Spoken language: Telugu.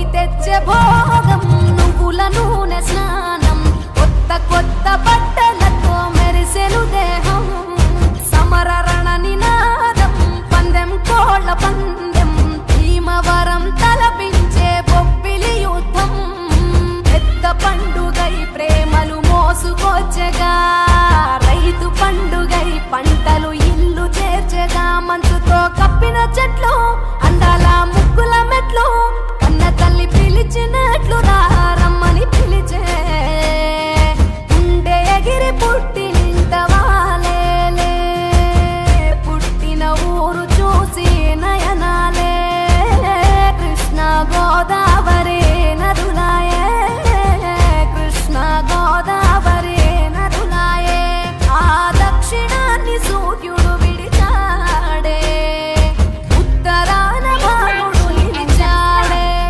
భోగి తెచ్చే భోగం నువ్వుల నూనె స్నానం కొత్త కొత్త బట్టలతో మెరిసెను దేహం సమర రణ నినాదం పందెం కోళ్ళ పందెం భీమవరం తలపించే బొబ్బిలి యుద్ధం. పెద్ద పండుగై ప్రేమలు మోసుకొచ్చగా రైతు పండుగై పంటలు ఇల్లు చేర్చగా మంచుతో కప్పిన చెట్లు అందాల quiere por ti.